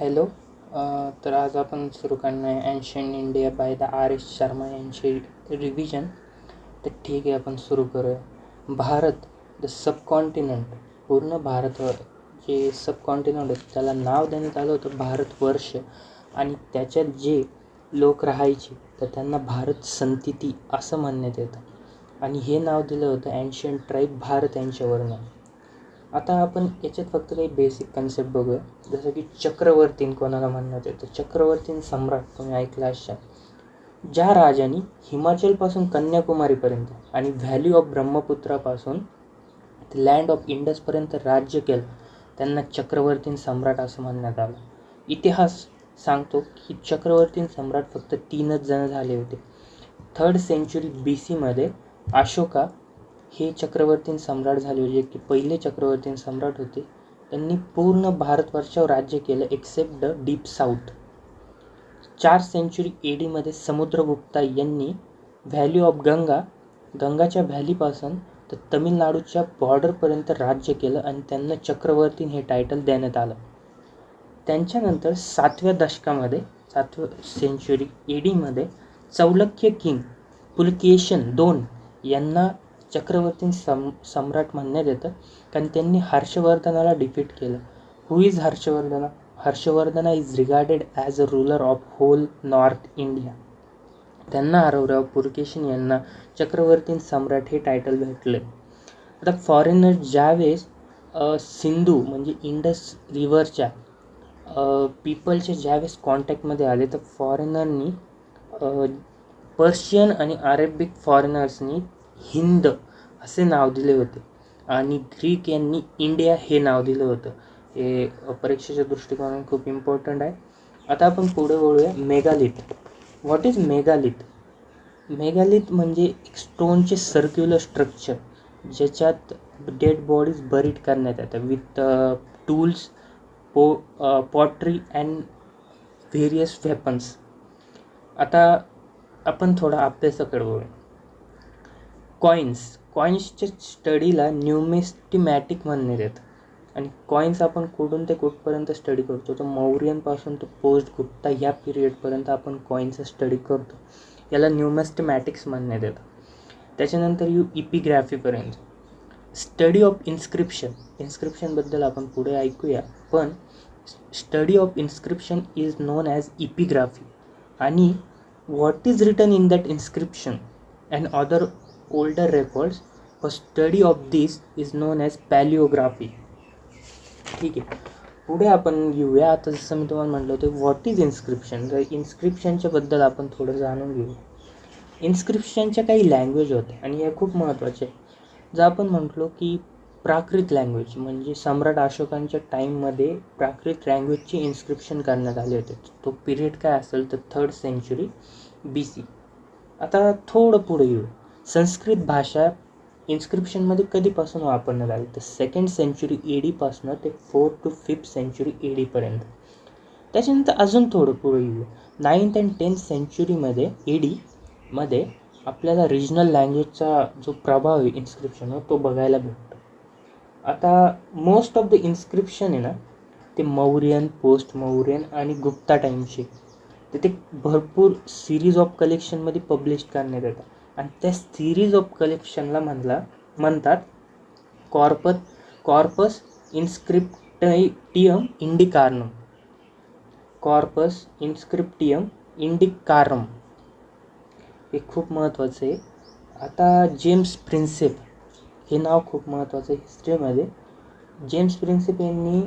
Hello तर आज आपण सुरू करणार आहे ancient India by the R S Sharma यांची रिव्हिजन तर ठीक आहे आपण सुरू करूया. भारत द सबकॉन्टिनेंट पूर्ण भारतवर जे सबकॉन्टिनेंट होतं त्याला नाव देण्यात आलं होतं भारतवर्ष आणि त्याच्यात जे लोक राहायचे तर त्यांना भारत संतिती असं म्हणण्यात येतं. आणि हे नाव दिलं होतं अँशियन ट्राईब भारत यांच्यावरनं. आता आपण याच्यात फक्त काही बेसिक कन्सेप्ट बघूया. जसं की चक्रवर्तीन कोणाला म्हणण्यात येतं? चक्रवर्तीन सम्राट तुम्ही ऐकला असाल. ज्या राजांनी हिमाचलपासून कन्याकुमारीपर्यंत आणि व्हॅली ऑफ ब्रह्मपुत्रापासून ते लँड ऑफ इंडसपर्यंत राज्य केलं त्यांना चक्रवर्तीन सम्राट असं म्हणण्यात आलं. इतिहास सांगतो की चक्रवर्तीन सम्राट फक्त तीनच जण झाले होते. थर्ड सेंचुरी बी सीमध्ये अशोका हे चक्रवर्तीन सम्राट झाले होते की पहिले चक्रवर्तीन सम्राट होते. त्यांनी पूर्ण भारतवर्षावर राज्य केलं एक्सेप्ट द डीप साऊथ चार सेंचुरी ए डीमध्ये समुद्रगुप्ता यांनी व्हॅली ऑफ गंगा गंगाच्या व्हॅलीपासून तर तमिळनाडूच्या बॉर्डरपर्यंत राज्य केलं आणि त्यांना चक्रवर्तीन हे टायटल देण्यात आलं. त्यांच्यानंतर सातव्या दशकामध्ये सातव्या सेंचुरी ए डीमध्ये चौलक्य किंग पुलकेशन दोन यांना चक्रवर्ती सम सम्राट म्हणण्यात येतं. कारण त्यांनी हर्षवर्धनाला डिफीट केलं. Who is Harshavardhana? Harshavardhana is regarded as a ruler of whole north India त्यांना हरवल्यावर पुरकेशन यांना चक्रवर्ती सम्राट हे टायटल भेटले. आता फॉरेनर ज्यावेळेस सिंधू म्हणजे इंडस रिव्हरच्या पीपलच्या ज्यावेळेस कॉन्टॅक्टमध्ये आले तर फॉरेनरनी पर्शियन आणि अरेबिक फॉरेनर्सनी हिंद असे नाव दिले होते. आणि ग्रीक यांनी इंडिया हे नाव दिलं होतं. हे परीक्षेच्या दृष्टिकोनाने खूप इम्पॉर्टंट आहे. आता आपण पुढे वळूया. Megalith. What is megalith megalith म्हणजे एक स्टोनचे सर्क्युलर स्ट्रक्चर ज्याच्यात डेड बॉडीज बरीड करण्यात येतात. विथ टूल्स पो पॉटरी अँड व्हेरियस वेपन्स आता आपण थोडा अभ्यासाकडे बघूया कॉईन्स कॉईन्सच्या स्टडीला न्यूमेस्टिमॅटिक म्हणण्यात येतं आणि कॉईन्स आपण कुठून ते कुठपर्यंत स्टडी करतो? तर मौर्यनपासून तो पोस्ट गुप्ता या पिरियडपर्यंत आपण कॉईन्सचा स्टडी करतो. याला न्यूमेस्टिमॅटिक्स म्हणण्यात येतं त्याच्यानंतर यू इपिग्राफीपर्यंत स्टडी ऑफ इन्स्क्रिप्शन इन्स्क्रिप्शनबद्दल आपण पुढे ऐकूया. पण study of inscription is known as epigraphy आणि what is written in that inscription and other older records A study of this is known as palaeography ठीक आहे. पुढे आपण घेऊया. आता जसं मी तुम्हाला म्हटलं होतं व्हॉट इज इन्स्क्रिप्शन तर इन्स्क्रिप्शनच्या बद्दल आपण थोडं जाणून घेऊ. इन्स्क्रिप्शनच्या काही लँग्वेज होत्या आणि या खूप महत्त्वाचे आहे. जर आपण म्हटलो की प्राकृत लँग्वेज म्हणजे सम्राट अशोकांच्या टाईममध्ये प्राकृत लँग्वेजची इन्स्क्रिप्शन करण्यात आले होते. तो पिरियड काय असेल? तर थर्ड सेंचुरी बी सी आता थोडं पुढे येऊ. संस्कृत भाषा इन्स्क्रिप्शनमध्ये कधीपासून वापरण्यात आली? तर सेकंड सेंचुरी ए डीपासनं ते fourth to fifth century A डीपर्यंत त्याच्यानंतर अजून थोडं पुढे येऊ. नाईन्थ अँड टेन्थ सेंचुरीमध्ये ए डीमध्ये आपल्याला रिजनल लँग्वेजचा जो प्रभाव आहे इन्स्क्रिप्शनवर तो बघायला भेटतो. आता मोस्ट ऑफ द इन्स्क्रिप्शन आहे ना ते मौर्यन पोस्ट मौर्यन आणि गुप्ता टाईमचे तर ते भरपूर सिरीज ऑफ कलेक्शनमध्ये पब्लिश करण्यात येतात. आणि त्या सिरीज ऑफ कलेक्शनला म्हणला म्हणतात corpus Corpus Inscriptionum Indicarum Corpus Inscriptionum Indicarum हे खूप महत्त्वाचं आहे. आता जेम्स प्रिन्सेप हे नाव खूप महत्त्वाचं आहे हिस्ट्रीमध्ये जेम्स प्रिन्सेप यांनी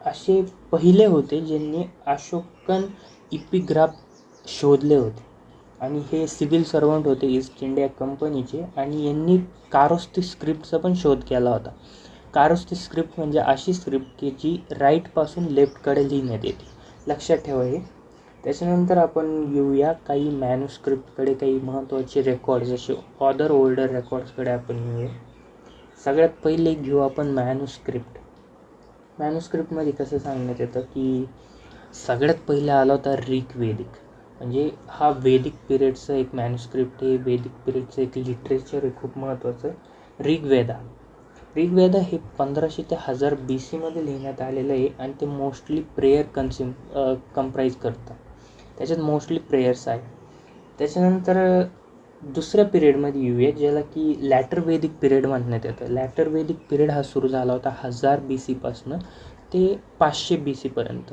असे पहिले होते ज्यांनी अशोकन इपिग्राफ शोधले होते. आणि हे सिव्हिल सर्वंट होते ईस्ट इंडिया कंपनीचे आणि यांनी कारोस्ती स्क्रिप्टचा पण शोध केला होता. कारोस्ती स्क्रिप्ट म्हणजे अशी स्क्रिप्ट की जी राईटपासून लेफ्टकडे लिहिण्यात येते. लक्षात ठेवा हे. त्याच्यानंतर आपण येऊया काही मॅन्युस्क्रिप्टकडे काही महत्त्वाचे रेकॉर्ड्स असे ऑदर ओल्डर रेकॉर्ड्सकडे आपण येऊया. सगळ्यात पहिले घेऊ आपण मॅन्युस्क्रिप्ट मॅन्युस्क्रिप्टमध्ये कसं सांगण्यात येतं की सगळ्यात पहिलं आला होता ऋग्वेदिक. म्हणजे हा वेदिक पिरियडचं एक मॅन्युस्क्रिप्ट आहे वेदिक पिरियडचं एक लिटरेचर आहे खूप महत्त्वाचं ऋग्वेदा. ऋग्वेदा हे पंधराशे ते हजार बी सीमध्ये लिहिण्यात आलेलं आहे आणि ते मोस्टली प्रेयर कन्झ्युम कंप्राईज करतं. त्याच्यात मोस्टली प्रेयर्स आहे. त्याच्यानंतर दुसऱ्या पिरियडमध्ये येऊया ज्याला की लॅटर वेदिक पिरियड म्हणण्यात येतं. लॅटर वेदिक पिरियड हा सुरू झाला होता हजार बी सीपासनं ते पाचशे बी सीपर्यंत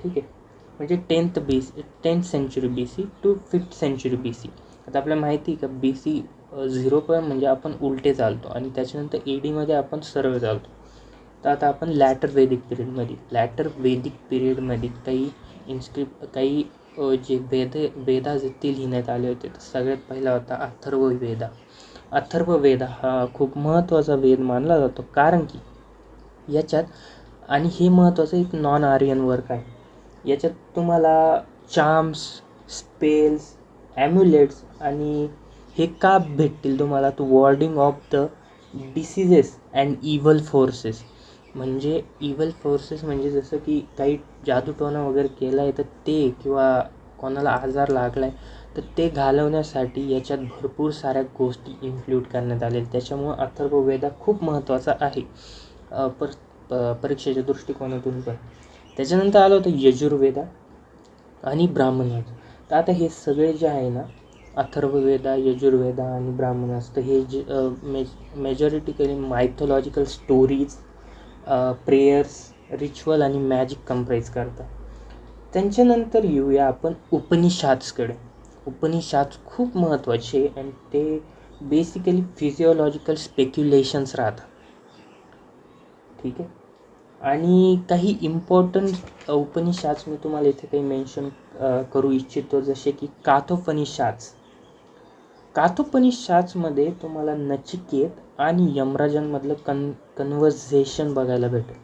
ठीक आहे? म्हणजे tenth B C tenth century B C to fifth century B C. आता आपल्याला माहिती आहे का बी सी झिरो पण म्हणजे आपण उलटे चालतो आणि त्याच्यानंतर ए डीमध्ये आपण सरळ चालतो. तर आता आपण लॅटर वेदिक पिरियडमध्ये लॅटर वेदिक पिरियडमध्ये काही इन्स्क्रिप काही जे वेद वेदा जे ते लिहिण्यात आले होते तर सगळ्यात पहिला होता अथर्व वेदा. अथर्व वेदा हा खूप महत्त्वाचा वेद मानला जातो. कारण की याच्यात आणि हे महत्त्वाचं एक नॉन आर्यन वर्क आहे. याच्यात तुम्हाला चार्म्स स्पेल्स ॲम्युलेट्स आणि हे का भेटतील तुम्हाला? To warding off the diseases and evil forces म्हणजे इव्हल फोर्सेस म्हणजे जसं की काही जादूटोना वगैरे केला आहे तर ते किंवा कोणाला आजार लागला आहे तर ते घालवण्यासाठी याच्यात भरपूर साऱ्या गोष्टी इन्क्लूड करण्यात आलेल्या त्याच्यामुळं अथर्ववेदा खूप महत्त्वाचा आहे. पर प- परीक्षेच्या दृष्टिकोनातून पण. त्याच्यानंतर आलं होतं यजुर्वेदा आणि ब्राह्मणास तर आता हे सगळे जे आहे ना अथर्ववेदा यजुर्वेदा आणि ब्राह्मणास तर हे जे मेज majorly mythological stories prayers ritual आणि मॅजिक कम्प्राईज करतात. त्यांच्यानंतर येऊया आपण उपनिषाद्सकडे उपनिषाद खूप महत्त्वाचे आणि ते बेसिकली फिजिओलॉजिकल स्पेक्युलेशन्स राहतात. ठीक आहे? आणि काही इम्पॉर्टंट उपनिषाद्स मी तुम्हाला इथे काही मेन्शन करू इच्छितो. जसे की काथोपनिषाद्स काथोपनिषाद्समध्ये तुम्हाला नचिकेत आणि यमराजांमधलं कन कन्व्हर्झेशन बघायला भेटेल.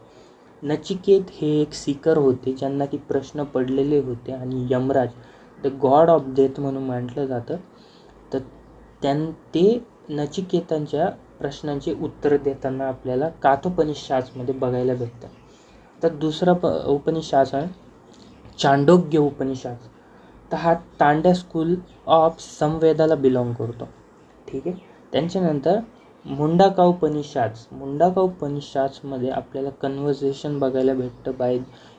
नचिकेत हे एक सीकर होते ज्यांना की प्रश्न पडलेले होते आणि Yamraj the god of death म्हणून म्हटलं जातं. तर त्यां ते नचिकेतांच्या प्रश्नांची उत्तर देताना आपल्याला काथोपनिषाद्समध्ये बघायला भेटतं. तर दुसरा प उपनिषाद आहे चांडोग्य उपनिषाद. तर हा तांड्या स्कूल ऑफ संवेदाला बिलॉंग करतो. ठीक आहे? त्यांच्यानंतर मुंडाका उपनिषाद्स मुंडाका उपनिषाद्समध्ये आपल्याला कन्व्हर्सेशन बघायला भेटतं by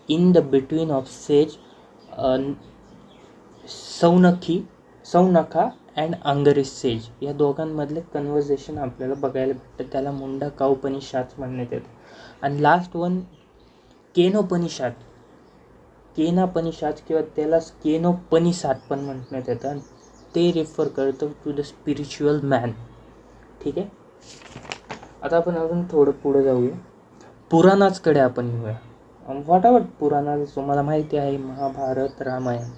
in the between of sage Shaunaki Shaunaka and Angiras sage या दोघांमधले कन्व्हर्जेशन आपल्याला बघायला भेटतं. त्याला मुंडा उपनिषाद म्हणण्यात येतं. आणि लास्ट वन केनोपनिषाद. केनापनिषाद किंवा त्याला केनोपनिषाद पण म्हणण्यात येतं. आणि ते रेफर करतं टू द स्पिरिच्युअल मॅन ठीक आहे? आता आपण अजून थोडं पुढं जाऊया. पुराणाचकडे आपण येऊया. व्हॉट अवर पुराणा तुम्हाला माहिती आहे महाभारत रामायण.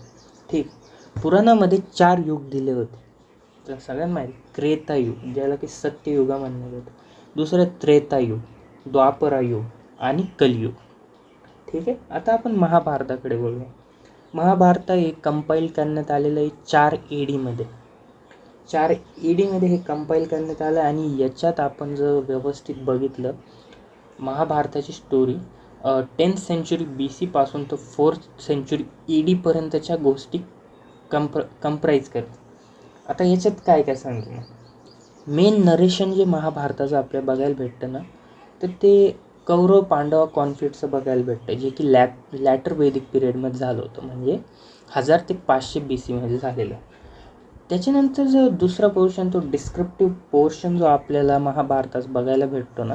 ठीक. पुराणामध्ये चार युग दिले होते. तर सगळ्यांना माहिती त्रेतायुग ज्याला की सत्ययुगा म्हणण्यात येतं दुसरं त्रेतायुग द्वापरायुग आणि कलियुग. ठीक आहे? आता आपण महाभारताकडे बोलूया महाभारत हे कंपाईल करण्यात आलेलं आहे चार एडीमध्ये चार एडीमध्ये हे कंपाईल करण्यात आलं आणि याच्यात आपण जर व्यवस्थित बघितलं महाभारताची स्टोरी टेन्थ सेंचुरी बी सीपासून तर फोर्थ सेंचुरी ईडीपर्यंतच्या डीपर्यंतच्या गोष्टी कंप्र कंप्राईज करते. आता याच्यात काय काय सांगतो मेन नरेशन जे महाभारताचं आपल्याला बघायला भेटतं ना तर ते कौरव पांडव कॉन्फ्लिक्टचं बघायला भेटतं जे की लॅ लॅटर वैदिक पिरियडमध्ये झालं होतं. म्हणजे हजार ते पाचशे बी सीमध्ये झालेलं. त्याच्यानंतर जो दुसरा पोर्शन तो डिस्क्रिप्टिव्ह पोर्शन जो आपल्याला महाभारतात बघायला भेटतो ना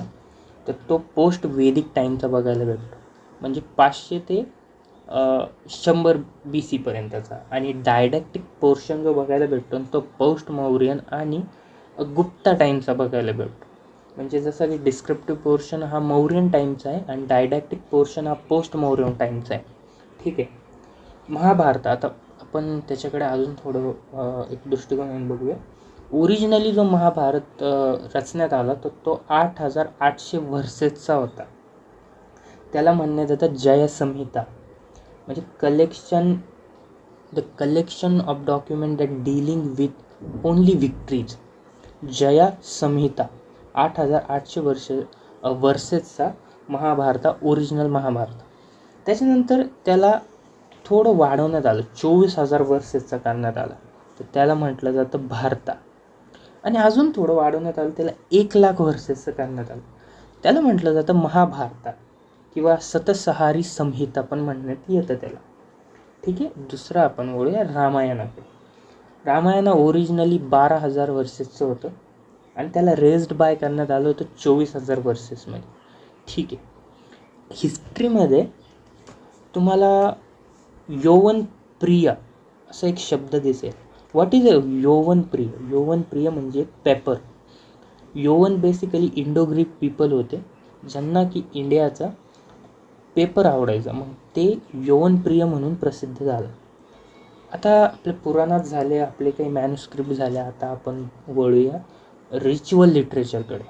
तर तो पोस्ट वेदिक टाईमचा बघायला भेटतो. म्हणजे पाचशे ते शंभर बी सीपर्यंतचा आणि डायडॅक्टिक पोर्शन जो बघायला भेटतो तो पोस्ट मौर्यन आणि गुप्ता टाईमचा बघायला भेटतो. म्हणजे जसं की डिस्क्रिप्टिव्ह पोर्शन हा मौर्यन टाईमचा आहे आणि डायडॅक्टिक पोर्शन हा पोस्ट मौर्यन टाईमचा आहे. ठीक आहे? महाभारत आता आपण त्याच्याकडे अजून थोडं एक दृष्टिकोन बघूया. ओरिजिनली जो महाभारत रचण्यात आला तर तो आठ हजार आठशे वर्सेसचा होता. त्याला म्हणण्यात येतं जयसंहिता. म्हणजे collection the collection of document that dealing with only victories Jaya Samhita आठ हजार आठशे वर्ष वर्सेसचा महाभारता ओरिजिनल महाभारत. त्याच्यानंतर त्याला थोडं वाढवण्यात आलं चोवीस हजार वर्सेसचा करण्यात आला. तर त्याला म्हटलं जातं भारता. आणि अजून थोडं वाढवण्यात आलं त्याला एक लाख वर्सेसचं करण्यात आलं. त्याला म्हटलं जातं महाभारता. किंवा सतसहारी संहिता पण म्हणण्यात येतं त्याला. ठीक आहे? दुसरं आपण बोलूया रामायणाकडे. रामायण ओरिजिनली बारा हजार वर्सेसचं होतं आणि त्याला रेस्ड बाय करण्यात आलं होतं चोवीस हजार वर्सेसमध्ये ठीक आहे? हिस्ट्रीमध्ये तुम्हाला यौवन प्रिय असा एक शब्द दिसेल. व्हॉट इज अ यौवन प्रिय यौवन प्रिय म्हणजे पेपर यौवन बेसिकली इंडो ग्रीक पीपल होते ज्यांना की इंडियाचा पेपर आवडायचा. मग ते यौवन प्रिय म्हणून प्रसिद्ध झालं. आता आपले पुराणात झाले आपले काही मॅन्युस्क्रिप्ट झाले आता आपण वळूया ritual लिटरेचरकडे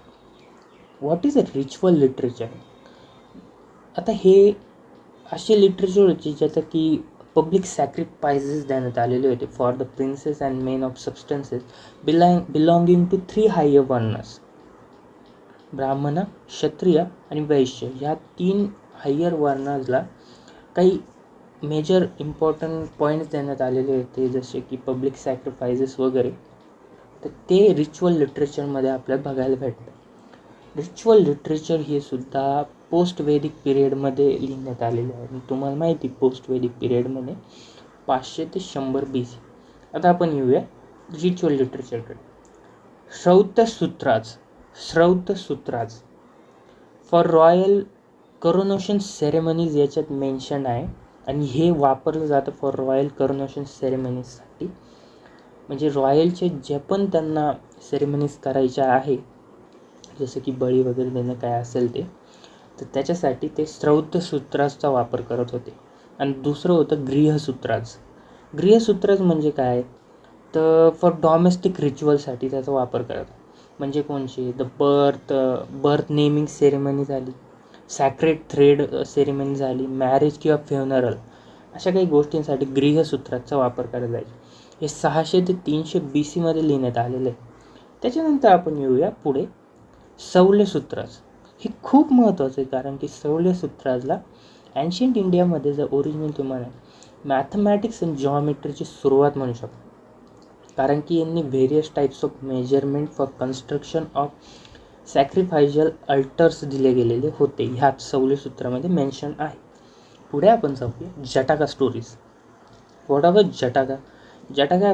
what is a ritual literature आता हे असे लिटरेचर होते ज्याचं की पब्लिक सॅक्रिफायसेस देण्यात आलेले होते for the princes and men of substances belong belonging to three higher varnas Brahmin Kshatriya आणि वैश्य. ह्या तीन हायर वर्णाजला काही मेजर इम्पॉर्टंट पॉईंट्स देण्यात आलेले होते जसे की पब्लिक सॅक्रिफायसेस वगैरे. तर ते रिच्युअल लिटरेचरमध्ये आपल्याला बघायला भेटतं. रिच्युअल लिटरेचर हे सुद्धा पोस्ट वेदिक पिरियडमध्ये लिहिण्यात आलेले आहे. आणि तुम्हाला माहिती पोस्ट वेदिक पिरियडमध्ये पाचशे ते शंभर बी सी आता आपण येऊया ritual लिटरेचरकडे Shrautasutras Shrautasutras. For royal coronation ceremonies याच्यात मेन्शन आहे. आणि हे वापरलं जातं फॉर रॉयल करोनोशन सेरेमनीजसाठी म्हणजे रॉयलचे जे पण त्यांना सेरेमनीज करायच्या आहे जसं की बळी वगैरे देणं काय असेल ते तर त्याच्यासाठी ते सूत्राचा वापर करत होते. आणि दुसरं होतं गृहसूत्राज गृहसूत्राज म्हणजे काय? तर फॉर डॉमेस्टिक रिच्युअलसाठी त्याचा वापर करत म्हणजे कोणचे? The birth birth naming ceremony झाली. सॅक्रेट थ्रेड सेरेमनी झाली मॅरेज किंवा फ्युनरल अशा काही गोष्टींसाठी गृहसूत्राचा वापर करत जायचे हे सहाशे ते तीनशे बी सीमध्ये लिहिण्यात आलेलं आहे. त्याच्यानंतर आपण येऊया पुढे. सौल्यसूत्राज हे खूप महत्त्वाचं आहे कारण की सौल्यसूत्राजला ॲन्शियंट इंडियामध्ये जर ओरिजिनल तुम्हाला मॅथमॅटिक्स अँड जॉमेट्रीची सुरुवात म्हणू शकतो. कारण की यांनी various types of measurement for construction of sacrificial altars दिले गेलेले होते. ह्यात सौल्यसूत्रामध्ये मेन्शन आहे. पुढे आपण जाऊया. Jataka stories what of Jataka? Jataka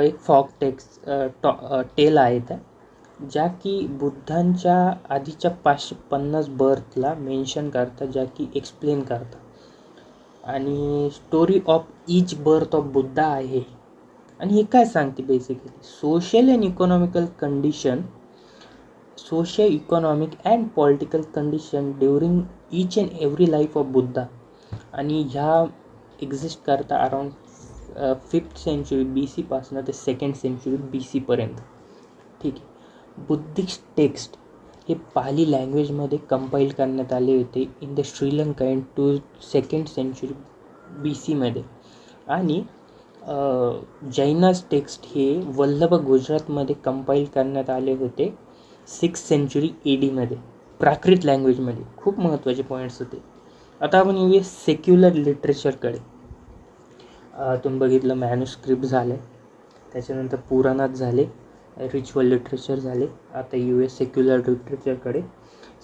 एक फॉक टेक्स टॉ टेल आहे त्या ज्या की बुद्धांच्या आधीच्या पाचशे पन्नास बर्थला मेन्शन करतात ज्या की एक्सप्लेन करतात आणि story of each birth of Buddha आहे. आणि हे काय सांगते basically social and economical condition social economic and political condition during each and every life of Buddha आणि ह्या एक्झिस्ट करता अराउंड फिफ्थ सेंचुरी बी सीपासनं ते सेकंड सेंचुरी बी सीपर्यंत ठीक आहे. बुद्धिस्ट टेक्स्ट हे पाली लँग्वेजमध्ये कंपाईल करण्यात आले होते in the Sri Lanka in to second century B सीमध्ये आणि जैनास टेक्स्ट हे वल्लभ गुजरातमध्ये कंपाईल करण्यात आले होते सिक्स सेंचुरी ए डीमध्ये प्राकृत लँग्वेजमध्ये खूप महत्त्वाचे पॉईंट्स होते. आता आपण येऊया सेक्युलर लिटरेचरकडे तुम्ही बघितलं मॅन्युस्क्रिप्ट झाले त्याच्यानंतर पुराणात झाले रिच्युअल लिटरेचर झाले आता येऊया सेक्युलर लिटरेचरकडे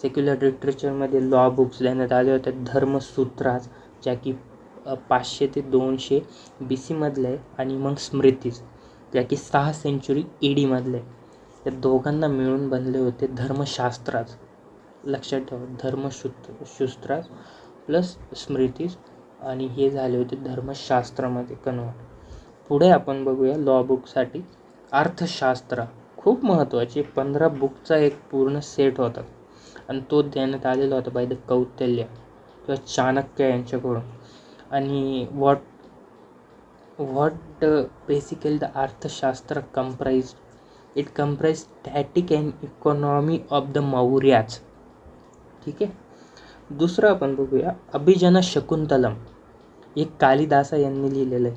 सेक्युलर लिटरेचरमध्ये लॉ बुक्स देण्यात आले होते धर्मसूत्राज ज्या की पाचशे ते दोनशे बी सीमधले आहे आणि मग स्मृतीज ज्या की सहा सेंचुरी ई डीमधले आहे. या दोघांना मिळून बनले होते धर्मशास्त्राज लक्षात ठेवा धर्मशुत्र शुस्त्राज प्लस स्मृतीज आणि हे झाले होते धर्मशास्त्रामध्ये कन्वर्ट पुढे आपण बघूया लॉ बुकसाठी अर्थशास्त्र खूप महत्त्वाचे. पंधरा बुकचा एक पूर्ण सेट होता आणि तो देण्यात आलेला होता बाय द कौतल्य किंवा चाणक्य यांच्याकडून. आणि what what basically the Arthashastra comprise it comprise static and economy of the Mauryas ठीक आहे? दुसरं आपण बघूया. अभिजन शकुंतलम. हे कालिदासा यांनी लिहिलेलं आहे.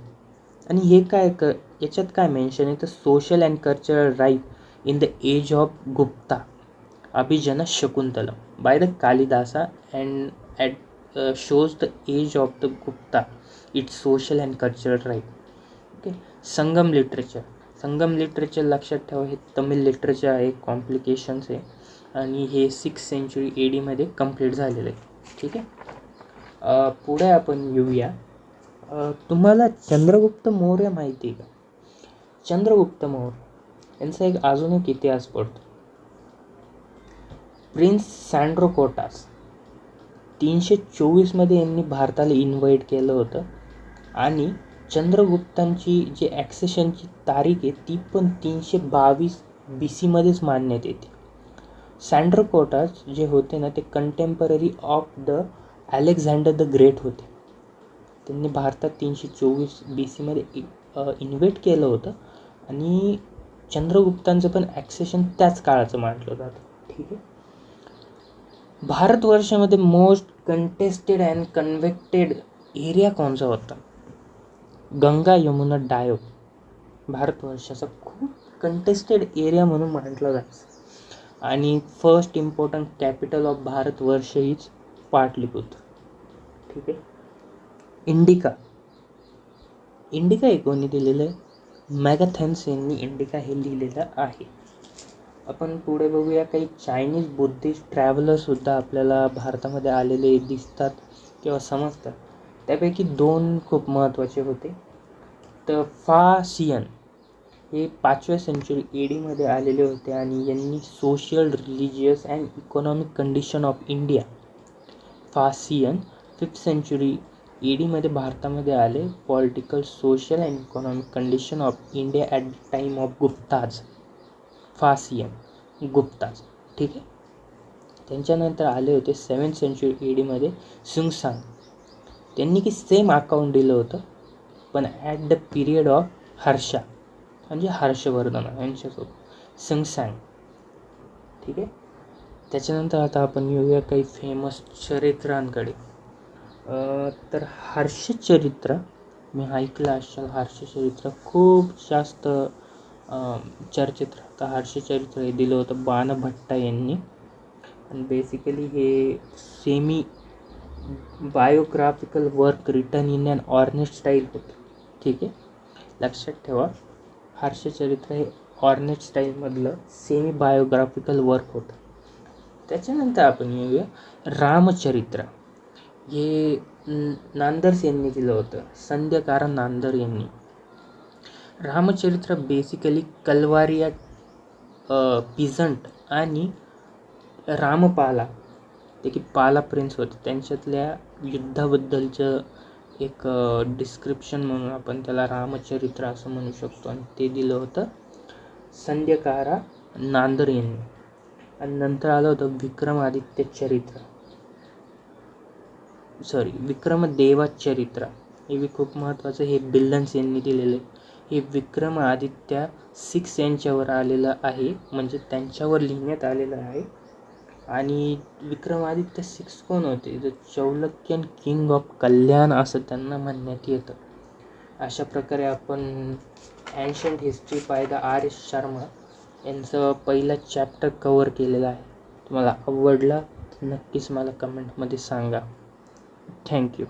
आणि हे काय क याच्यात काय मेन्शन आहे? तर social and cultural right in the age of Gupta Abhijnana Shakuntalam. By the Kalidasa and at shows the age of the Gupta its social and cultural right okay Sangam literature Sangam literature लक्षात ठेवा. हे Tamil literature आहे complications आहे. आणि हे six century A डीमध्ये complete झालेलं आहे. ठीक आहे? पुढे आपण येऊया. तुम्हाला चंद्रगुप्त मौर्य माहिती आहे का? चंद्रगुप्त मौर्य. यांचा एक अजून एक इतिहास पडतो. प्रिन्स सँड्रोकोटास तीनशे चोवीसमध्ये यांनी भारताला इन्व्हाइट केलं होतं. आणि चंद्रगुप्तांची जी ॲक्सेशनची तारीख आहे ती पण तीनशे बावीस बी सीमध्येच मानण्यात येते. सँड्रोकोटास जे होते ना ते contemporary of the Alexander the great होते. त्यांनी भारतात तीनशे चोवीस बी सीमध्ये इन्व्हेट केलं होतं आणि चंद्रगुप्तांचं पण ॲक्सेशन त्याच काळाचं मानलं जातं ठीक आहे? भारतवर्षामध्ये most contested and convected area कोणचा होता? गंगा यमुना डायो. भारतवर्षाचा खूप कंटेस्टेड एरिया म्हणून म्हटलं जायचं आणि first important capital of Bharatvarsha हीच पाटलीपुत्र. ठीक आहे? इंडिका. इंडिका हे कोणी दिलेलं आहे. मॅगॅथन्स यांनी इंडिका हे लिहिलेलं आहे. आपण पुढे बघूया काही चायनीज बुद्धिस्ट ट्रॅव्हलरसुद्धा आपल्याला भारतामध्ये आलेले दिसतात किंवा समजतात. त्यापैकी दोन खूप महत्त्वाचे होते. तर फासियन हे पाचव्या सेंचुरी ए डीमध्ये आलेले होते आणि यांनी social religious and economic condition of India Faxian fifth century A डीमध्ये भारतामध्ये आले. Political social and economic condition of India at the time of Guptas Faxian Guptas. ठीक आहे? त्यांच्यानंतर आले होते सेवन्थ सेंचुरी ए डीमध्ये सुंगसांग त्यांनी की सेम अकाउंट दिलं होतं पण at the period of Harsha म्हणजे हर्षवर्धन यांच्यासोबत सुंगसांग ठीक आहे? त्याच्यानंतर आता आपण येऊया काही फेमस चरित्रांकडे. तर हर्षचरित्र मी ऐकलं असेल हर्षचरित्र खूप जास्त चर्चेत राहतं हर्षचरित्र हे दिलं होतं बाणभट्टा यांनी. आणि बेसिकली हे semi biographical work written in an ornate style होतं. ठीक आहे? लक्षात ठेवा. हर्षचरित्र हे ऑर्नेट स्टाईलमधलं सेमी बायोग्राफिकल वर्क होतं. त्याच्यानंतर आपण येऊया रामचरित्र. हे नांदर्स यांनी दिलं होतं. संध्याकार नांदर यांनी. रामचरित्र बेसिकली कलवारिया पिझंट आणि रामपाला ते की पाला प्रिन्स होते. त्यांच्यातल्या युद्धाबद्दलचं एक डिस्क्रिप्शन म्हणून आपण त्याला रामचरित्र असं म्हणू शकतो. आणि ते दिलं होतं संध्यकारा नांदर यांनी. आणि नंतर आलं होतं विक्रमादित्य चरित्र. सॉरी विक्रमदेवाचरित्र. हे बी खूप महत्त्वाचं हे बिल्लन्स यांनी दिलेलं आहे. हे विक्रमादित्य सिक्स यांच्यावर आलेलं आहे. म्हणजे त्यांच्यावर लिहिण्यात आलेलं आहे. आणि विक्रमादित्य सिक्स कोण होते? The Chalukyan king of Kalyan असं त्यांना म्हणण्यात येतं. अशा प्रकारे आपण ancient history by the R. S. Sharma यांचं पहिला चॅप्टर कवर केलेला आहे. तुम्हाला आवडला नक्कीच मला कमेंटमध्ये सांगा. थँक्यू